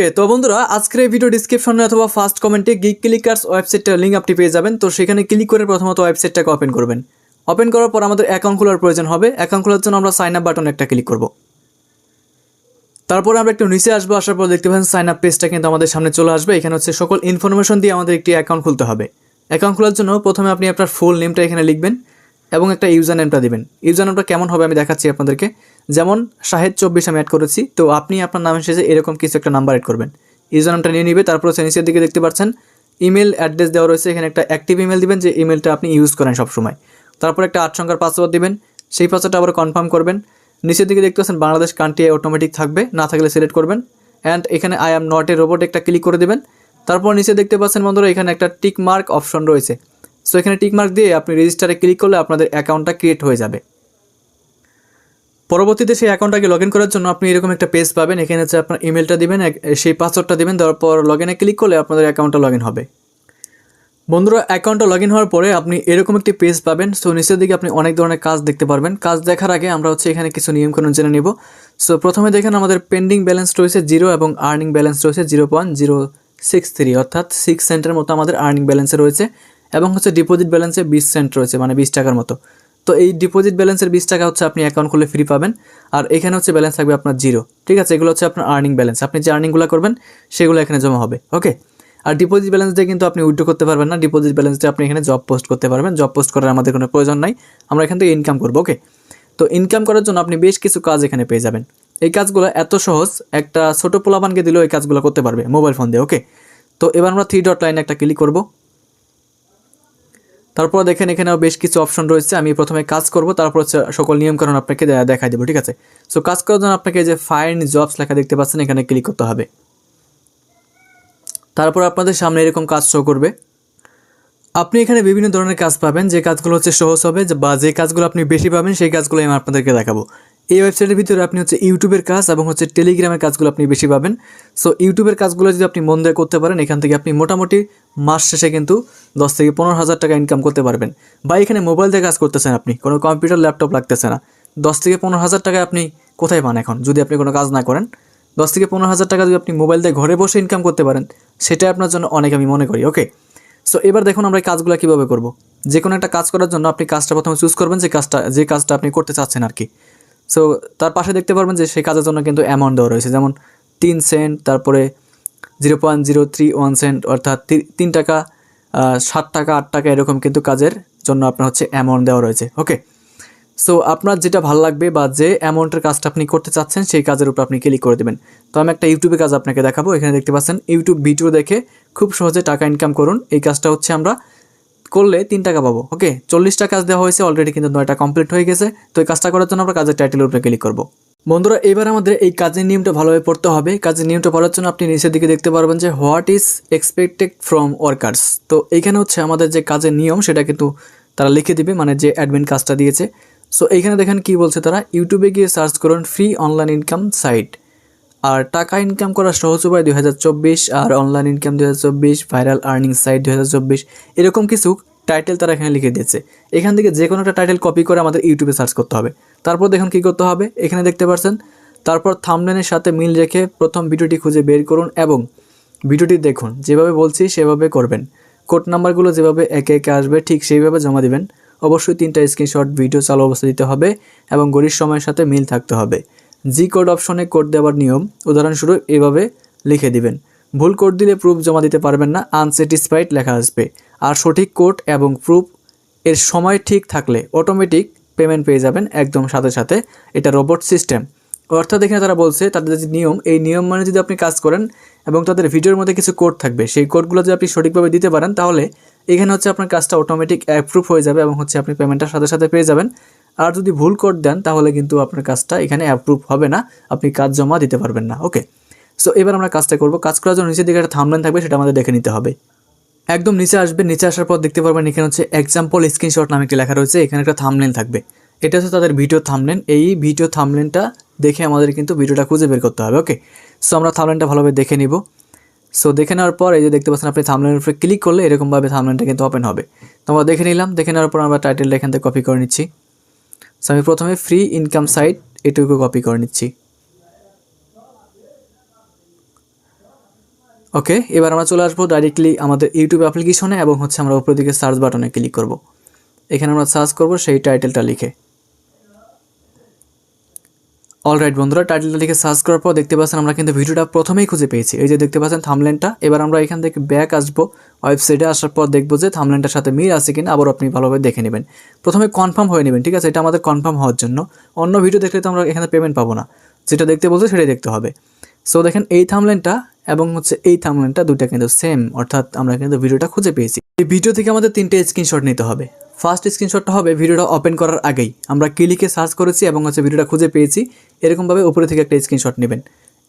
ওকে, তো বন্ধুরা, আজকের ভিডিও ডিসক্রিপশনে অথবা ফার্স্ট কমেন্টে গিক ক্লিকার্স ওয়েবসাইটটার লিঙ্ক আপনি পেয়ে যাবেন। তো সেখানে ক্লিক করে প্রথমত ওয়েবসাইটটাকে ওপেন করবেন। ওপেন করার পর আমাদের অ্যাকাউন্ট খোলার প্রয়োজন হবে। অ্যাকাউন্ট খোলার জন্য আমরা সাইন আপ বাটন একটা ক্লিক করব। তারপরে আমরা একটু নিচে আসব, আসার পর দেখতে পাচ্ছেন সাইন আপ পেজটা কিন্তু আমাদের সামনে চলে আসবে। এখানে হচ্ছে সকল ইনফরমেশন দিয়ে আমাদের একটি অ্যাকাউন্ট খুলতে হবে। অ্যাকাউন্ট খোলার জন্য প্রথমে আপনি আপনার ফুল নেমটা এখানে লিখবেন এবং একটা ইউজার নেমটা দিবেন। ইউজার নেমটা কেমন হবে আমি দেখাচ্ছি আপনাদেরকে। যেমন, শাহেদ চব্বিশ আমি অ্যাড করেছি। তো আপনি আপনার নামের শেষে এরকম কিছু একটা নাম্বার অ্যাড করবেন। ইউজার নামটা নিয়ে নিবে, তারপর হচ্ছে নিচের দিকে দেখতে পাচ্ছেন ইমেল অ্যাড্রেস দেওয়া রয়েছে। এখানে একটা অ্যাক্টিভ ইমেল দিবেন, যে ইমেলটা আপনি ইউজ করেন সবসময়। তারপর একটা আট সংখ্যার পাসওয়ার্ড দিবেন, সেই পাসওয়ার্ডটা আবার কনফার্ম করবেন। নিচের দিকে দেখতে পাচ্ছেন, বাংলাদেশ কান্ট্রি অটোমেটিক থাকবে, না থাকলে সিলেক্ট করবেন। অ্যান্ড এখানে I am not a robot একটা ক্লিক করে দেবেন। তারপর নিচে দেখতে পাচ্ছেন বন্ধুরা, এখানে একটা টিক মার্ক অপশন রয়েছে। সো এখানে টিক মার্ক দিয়ে আপনি রেজিস্টারে ক্লিক করলে আপনাদের অ্যাকাউন্টটা ক্রিয়েট হয়ে যাবে। পরবর্তীতে সেই অ্যাকাউন্টটাকে লগ ইন করার জন্য আপনি এরকম একটা পেজ পাবেন। এখানে হচ্ছে আপনার ইমেলটা দিবেন সেই পাসওয়ার্ডটা দিবেন তারপর লগ ইনে ক্লিক করলে আপনাদের অ্যাকাউন্টটা লগ ইন হবে। বন্ধুরা অ্যাকাউন্টটা লগ ইন হওয়ার পরে আপনি এরকম একটি পেজ পাবেন। সো নিচের দিকে আপনি অনেক ধরনের কাজ দেখতে পারবেন। কাজ দেখার আগে আমরা হচ্ছে এখানে কিছু নিয়মকানুন জেনে নিব। সো প্রথমে দেখেন আমাদের পেন্ডিং ব্যালেন্স রয়েছে জিরো এবং আর্নিং ব্যালেন্স রয়েছে zero point zero six three অর্থাৎ সিক্স সেন্টের মতো আমাদের আর্নিং ব্যালেন্সে রয়েছে। এবং হচ্ছে ডিপোজিট ব্যালেন্সে বিশ সেন্ট রয়েছে মানে বিশ টাকার মতো। তো এই ডিপোজিট ব্যালেন্সের বিশ টাকা হচ্ছে আপনি অ্যাকাউন্ট খুলে ফ্রি পাবেন। আর এখানে হচ্ছে ব্যালেন্স থাকবে আপনার জিরো ঠিক আছে? এগুলো হচ্ছে আপনার আর্নিং ব্যালেন্স আপনি যে আর্নিংগুলো করবেন, সেগুলো এখানে জমা হবে। ওকে আর ডিপোজিট ব্যালেন্স দিয়ে কিন্তু আপনি উইথড্র করতে পারবেন না। ডিপোজিট ব্যালেন্স দিয়ে আপনি এখানে জব পোস্ট করতে পারবেন। জব পোস্ট করার আমাদের কোনো প্রয়োজন নাই। আমরা এখান থেকে ইনকাম করব ওকে তো ইনকাম করার জন্য আপনি বেশ কিছু কাজ এখানে পেয়ে যাবেন। এই কাজগুলো এত সহজ, একটা ছোটো পোলাপানকে দিলেও এই কাজগুলো করতে পারবে মোবাইল ফোন দিয়ে ওকে তো এবার আমরা থ্রি ডট লাইনে একটা ক্লিক করব। তারপর দেখেন এখানেও বেশ কিছু অপশন রয়েছে। আমি প্রথমে কাজ করব, তারপর হচ্ছে সকল নিয়মকানুন আপনাকে দেখা দেবো, ঠিক আছে? সো কাজ করার জন্য আপনাকে যে ফাইন জবস লেখা দেখতে পাচ্ছেন, এখানে ক্লিক করতে হবে। তারপর আপনাদের সামনে এরকম কাজ শো করবে। আপনি এখানে বিভিন্ন ধরনের কাজ পাবেন। যে কাজগুলো হচ্ছে সহজ হবে, বা যে কাজগুলো আপনি বেশি পাবেন, সেই কাজগুলো আমি আপনাদেরকে দেখাবো। এই ওয়েবসাইটের ভিতরে আপনি হচ্ছে ইউটিউবের কাজ এবং হচ্ছে টেলিগ্রামের কাজগুলো আপনি বেশি পাবেন। সো ইউটিউবের কাজগুলো যদি আপনি মন দিয়ে করতে পারেন, এখান থেকে আপনি মোটামুটি মাস শেষে কিন্তু দশ থেকে পনেরো হাজার টাকা ইনকাম করতে পারবেন। বা এখানে মোবাইল দিয়ে কাজ করতেছেন আপনি, কোনো কম্পিউটার ল্যাপটপ লাগতেছে না। দশ থেকে পনেরো হাজার টাকা আপনি কোথায় পান এখন, যদি আপনি কোনো কাজ না করেন? দশ থেকে পনেরো হাজার টাকা যদি আপনি মোবাইল দিয়ে ঘরে বসে ইনকাম করতে পারেন, সেটা আপনার জন্য অনেক আমি মনে করি ওকে সো এবার দেখুন আমরা এই কাজগুলো কীভাবে করব। যে কোনো একটা কাজ করার জন্য আপনি কাজটা প্রথমে চুজ করবেন, যে কাজটা যে কাজটা আপনি করতে চাচ্ছেন আর কি। সো তার পাশে দেখতে পারবেন যে সেই কাজের জন্য কিন্তু অ্যামাউন্ট দেওয়া রয়েছে। যেমন তিন সেন্ট তারপরে zero point zero three one cent অর্থাৎ তিন টাকা সাত টাকা, আট টাকা এরকম কিন্তু কাজের জন্য আপনার হচ্ছে অ্যামাউন্ট দেওয়া রয়েছে। ওকে সো আপনার যেটা ভালো লাগবে বা যে অ্যামাউন্টের কাজটা আপনি করতে চাচ্ছেন, সেই কাজের উপর আপনি ক্লিক করে দেবেন। তো আমি একটা ইউটিউবে কাজ আপনাকে দেখাবো। এখানে দেখতে পাচ্ছেন ইউটিউব ভিডিও দেখে খুব সহজে টাকা ইনকাম করুন। এই কাজটা হচ্ছে আমরা করলে তিন টাকা পাবো। ওকে চল্লিশটা কাজ দেওয়া হয়েছে অলরেডি কিন্তু নয়টা কমপ্লিট হয়ে গেছে। তো এই কাজটা করার জন্য আমরা কাজের টাইটেলের উপরে ক্লিক করব। বন্ধুরা, এবার আমাদের এই কাজের নিয়মটা ভালোভাবে পড়তে হবে। কাজের নিয়মটা পড়ার জন্য আপনি নিচের দিকে দেখতে পারবেন যে what is expected from workers তো এইখানে হচ্ছে আমাদের যে কাজের নিয়ম, সেটা কিন্তু তারা লিখে দিবে মানে যে অ্যাডমিন কাজটা দিয়েছে। সো এইখানে দেখেন কি বলছে তারা ইউটিউবে গিয়ে সার্চ করুন ফ্রি অনলাইন ইনকাম সাইট আর টাকা ইনকাম করার সহজ উপায় দুই হাজার চব্বিশ আর অনলাইন ইনকাম দু হাজার চব্বিশ ভাইরাল আর্নিং সাইট দু হাজার চব্বিশ, এরকম কিছু টাইটেল তারা এখানে লিখে দিয়েছে। এখান থেকে যে কোনো একটা টাইটেল কপি করে আমাদের ইউটিউবে সার্চ করতে হবে। তারপর দেখুন কী করতে হবে, এখানে দেখতে পাচ্ছেন তারপর থামলেনের সাথে মিল রেখে প্রথম ভিডিওটি খুঁজে বের করুন এবং ভিডিওটি দেখুন। যেভাবে বলছি সেভাবে করবেন। কোড নাম্বারগুলো যেভাবে একে একে আসবে, ঠিক সেইভাবে জমা দিবেন। অবশ্যই তিনটা স্ক্রিনশট ভিডিও চালু অবস্থা দিতে হবে এবং গরিষ্ঠ সময়ের সাথে মিল থাকতে হবে। জি কোড অপশনে কোড দেওয়ার নিয়ম। উদাহরণস্বরূপ এভাবে লিখে দিবেন। ভুল কোড দিলে প্রুফ জমা দিতে পারবেন না আনস্যাটিসফাইড লেখা আসবে। আর সঠিক কোড এবং প্রুফ এর সময় ঠিক থাকলে অটোমেটিক পেমেন্ট পেয়ে যাবেন একদম সাথে সাথে। এটা রোবট সিস্টেম অর্থাৎ এখানে তারা বলছে, তাদের যে নিয়ম, এই নিয়ম মানে যদি আপনি কাজ করেন এবং তাদের ভিডিওর মধ্যে কিছু কোড থাকবে, সেই কোডগুলো যদি আপনি সঠিকভাবে দিতে পারেন, তাহলে এখানে হচ্ছে আপনার কাজটা অটোমেটিক অ্যাপ্রুভ হয়ে যাবে এবং হচ্ছে আপনি পেমেন্টটা সাথে সাথে পেয়ে যাবেন। আর যদি ভুল কোড দেন, তাহলে কিন্তু আপনার কাজটা এখানে অ্যাপ্রুভ হবে না। আপনি কাজ জমা দিতে পারবেন না ওকে সো এবার আমরা কাজটা করব। কাজ করার জন্য নিচের দিকে একটা থামলেন থাকবে, সেটা আমাদের দেখে নিতে হবে। একদম নিচে আসবে, নিচে আসার পর দেখতে পারবেন এখানে হচ্ছে এক্সাম্পল স্ক্রিনশট নামে একটি লেখা রয়েছে, এখানে একটা থামলেন থাকবে। এটা হচ্ছে তাদের ভিডিও থামলেন এই ভিডিও থামলেনটা দেখে আমাদের কিন্তু ভিডিওটা খুঁজে বের করতে হবে ওকে সো আমরা থামলেনটা ভালোভাবে দেখে নিব। সো দেখে নেওয়ার পর এই যে দেখতে পাচ্ছেন, আপনি থামলেনের উপরে ক্লিক করলে এরকমভাবে থামলেনটা কিন্তু ওপেন হবে। তো আমরা দেখে নিলাম, দেখে নেওয়ার পর আমরা টাইটেলটা এখান থেকে কপি করে নিচ্ছি। সো আমি প্রথমে ফ্রি ইনকাম সাইট এটুকু কপি করে নিচ্ছি। ওকে এবার আমরা চলে আসব ডাইরেক্টলি আমাদের ইউটিউব অ্যাপ্লিকেশনে এবং হচ্ছে আমরা উপরের দিকে সার্চ বাটনে ক্লিক করব। এখানে আমরা সার্চ করব সেই টাইটেলটা লিখে। অলরাইট বন্ধুরা টাইটেলটা লিখে সার্চ করার পর দেখতে পাচ্ছেন আমরা কিন্তু ভিডিওটা প্রথমেই খুঁজে পেয়েছি। এই যে দেখতে পাচ্ছেন থামলেনটা এবার আমরা এখান থেকে ব্যাক আসব। ওয়েবসাইটে আসার পর দেখব যে থামলেনটার সাথে মিল আছে কিনা, আবার আপনি ভালোভাবে দেখে নেবেন। প্রথমে কনফার্ম হয়ে নেবেন, ঠিক আছে? এটা আমাদের কনফার্ম হওয়ার জন্য। অন্য ভিডিও দেখলে তো আমরা এখানে পেমেন্ট পাবো না। যেটা দেখতে বলতে সেটাই দেখতে হবে। সো দেখেন এই থামলেনটা এবং হচ্ছে এই থামলেনটা দুটা কিন্তু সেম অর্থাৎ আমরা কিন্তু ভিডিওটা খুঁজে পেয়েছি। এই ভিডিও থেকে আমাদের তিনটে স্ক্রিনশট নিতে হবে। ফার্স্ট স্ক্রিনশটটা হবে ভিডিওটা ওপেন করার আগেই। আমরা ক্লিকে সার্চ করেছি এবং হচ্ছে ভিডিওটা খুঁজে পেয়েছি। এরকমভাবে উপরে থেকে একটা স্ক্রিনশট নেবেন।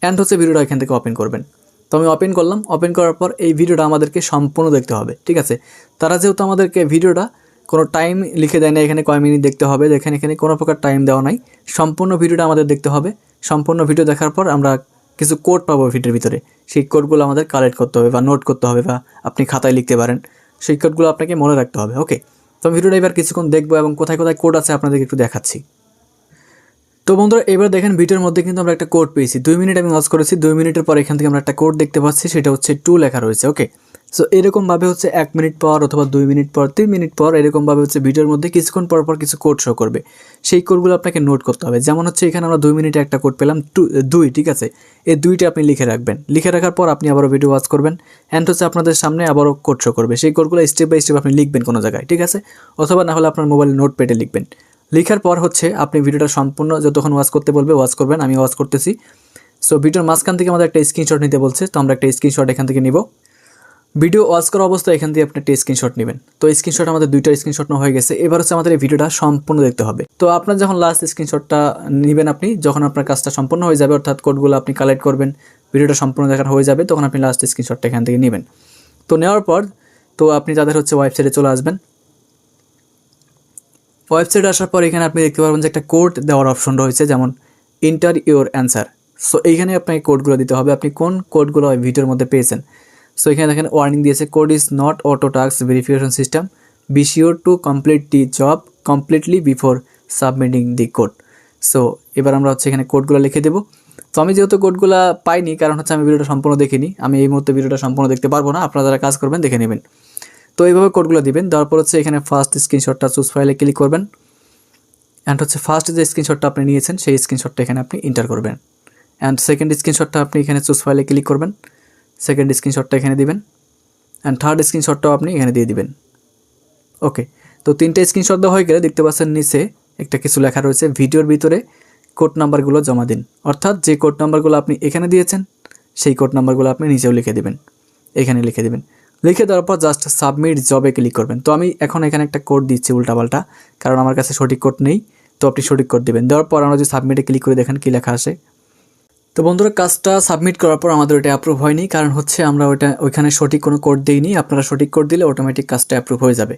অ্যান্ড হচ্ছে ভিডিওটা এখান থেকে ওপেন করবেন। তো আমি ওপেন করলাম। ওপেন করার পর এই ভিডিওটা আমাদেরকে সম্পূর্ণ দেখতে হবে। ঠিক আছে? তারা যেহেতু আমাদেরকে ভিডিওটা কোনো টাইম লিখে দেয় না, এখানে কয় মিনিট দেখতে হবে। দেখেন, এখানে কোনো প্রকার টাইম দেওয়া নাই। সম্পূর্ণ ভিডিওটা আমাদের দেখতে হবে। সম্পূর্ণ ভিডিও দেখার পর আমরা কিছু কোড পাবো ভিডিওর ভিতরে। সেই কোডগুলো আমাদের কালেক্ট করতে হবে বা নোট করতে হবে বা আপনি খাতায় লিখতে পারেন। সেই কোডগুলো আপনাকে মনে রাখতে হবে। ওকে তো ভিডিওটা এবার কিছুক্ষণ দেখব এবং কোথায় কোথায় কোড আছে আপনাদেরকে একটু দেখাচ্ছি। তো বন্ধুরা, এবার দেখেন ভিডিওর মধ্যে কিন্তু আমরা একটা কোড পেয়েছি। দুই মিনিট আমি ওয়াচ করেছি, দুই মিনিটের পর এখান থেকে আমরা একটা কোড দেখতে পাচ্ছি, সেটা হচ্ছে টু লেখা রয়েছে ওকে সো এরকমভাবে হচ্ছে এক মিনিট পর অথবা দুই মিনিট পর, তিন মিনিট পর এরকমভাবে হচ্ছে ভিডিওর মধ্যে কিছুক্ষণ পর পর কিছু কোড শো করবে। সেই কোডগুলো আপনাকে নোট করতে হবে। যেমন হচ্ছে এখানে আমরা দুই মিনিটে একটা কোড পেলাম, টু, দুই, ঠিক আছে? এই দুইটা আপনি লিখে রাখবেন। লিখে রাখার পর আপনি আবারও ভিডিও ওয়াচ করবেন। অ্যান্ড হচ্ছে আপনাদের সামনে আবারও কোড শো করবে। সেই কোডগুলো স্টেপ বাই স্টেপ আপনি লিখবেন কোনো জায়গায়, ঠিক আছে? অথবা না হলে আপনার মোবাইলে নোট পেটে লিখবেন। লেখার পর হচ্ছে আপনি ভিডিওটা সম্পূর্ণ যতক্ষণ ওয়াচ করতে বলবে ওয়াচ করবেন। আমি ওয়াচ করতেছি। সো ভিডিওর মাঝখান থেকে আমাদের একটা স্ক্রিনশট নিতে বলছে। তো আমরা একটা স্ক্রিনশট এখান থেকে নিব। ভিডিও ওয়াচ করা অবস্থায় এখান থেকে আপনি একটা স্ক্রিনশট নেবেন। তো স্ক্রিনশট আমাদের দুইটা স্ক্রিনশট নেওয়া হয়ে গেছে। এবার হচ্ছে আমাদের এই ভিডিওটা সম্পূর্ণ দেখতে হবে। তো আপনার যখন লাস্ট স্ক্রিনশটটা নেবেন আপনি, যখন আপনার কাজটা সম্পূর্ণ হয়ে যাবে, অর্থাৎ কোডগুলো আপনি কালেক্ট করবেন, ভিডিওটা সম্পূর্ণ দেখার হয়ে যাবে, তখন আপনি লাস্ট স্ক্রিনশটটা এখান থেকে নেবেন। তো নেওয়ার পর, তো আপনি তাদের হচ্ছে ওয়েবসাইটে চলে আসবেন ওয়েবসাইটে আসার পর এখানে আপনি দেখতে পারবেন যে একটা কোড দেওয়ার অপশন রয়েছে, যেমন ইন্টার ইউর অ্যান্সার সো এইখানে আপনাকে কোডগুলো দিতে হবে। আপনি কোন কোডগুলো ভিডিওর মধ্যে পেয়েছেন? সো এখানে দেখেন ওয়ার্নিং দিয়েছে code is not auto task verification system be sure to complete the job completely before submitting the code so এবার আমরা হচ্ছে এখানে কোডগুলো লিখে দেবো। তো আমি যেহেতু কোডগুলো পাইনি, কারণ হচ্ছে আমি ভিডিওটা সম্পূর্ণ দেখিনি, আমি এই মুহূর্তে ভিডিওটা সম্পূর্ণ দেখতে পারব না, আপনারা যারা কাজ করবেন দেখে নেবেন। তো এইভাবে কোডগুলো দিবেন তারপর হচ্ছে এখানে ফার্স্ট স্ক্রিনশটটা চুজ ফাইলে ক্লিক করবেন। অ্যান্ড হচ্ছে ফার্স্ট যে স্ক্রিনশটটা আপনি নিয়েছেন, সেই স্ক্রিনশটটা এখানে আপনি ইন্টার করবেন। অ্যান্ড সেকেন্ড স্ক্রিনশটটা আপনি এখানে চুজ ফাইলে ক্লিক করবেন। সেকেন্ড স্ক্রিনশটটা এখানে দিবেন অ্যান্ড থার্ড স্ক্রিনশটটাও আপনি এখানে দিয়ে দিবেন। ওকে তো তিনটে স্ক্রিনশট দেওয়া হয়ে গেলে দেখতে পাচ্ছেন নিচে একটা কিছু লেখা রয়েছে, ভিডিওর ভিতরে কোড নাম্বারগুলো জমা দিন। অর্থাৎ যে কোড নাম্বারগুলো আপনি এখানে দিয়েছেন, সেই কোড নাম্বারগুলো আপনি নিচেও লিখে দেবেন, এখানে লিখে দেবেন। লিখে দেওয়ার পর জাস্ট সাবমিট জবে ক্লিক করবেন। তো আমি এখন এখানে একটা কোড দিচ্ছি উল্টাপাল্টা, কারণ আমার কাছে সঠিক কোড নেই, তো আপনি সঠিক কোড দেবেন। দেওয়ার পর আমরা যদি সাবমিটে ক্লিক করে দেখেন কী লেখা আসে তো বন্ধুরা, কাজটা সাবমিট করার পর আমাদের ওটা অ্যাপ্রুভ হয়নি, কারণ হচ্ছে আমরা ওটা ওইখানে সঠিক কোনো কোড দিইনি। আপনারা সঠিক কোড দিলে অটোমেটিক কাজটা অ্যাপ্রুভ হয়ে যাবে।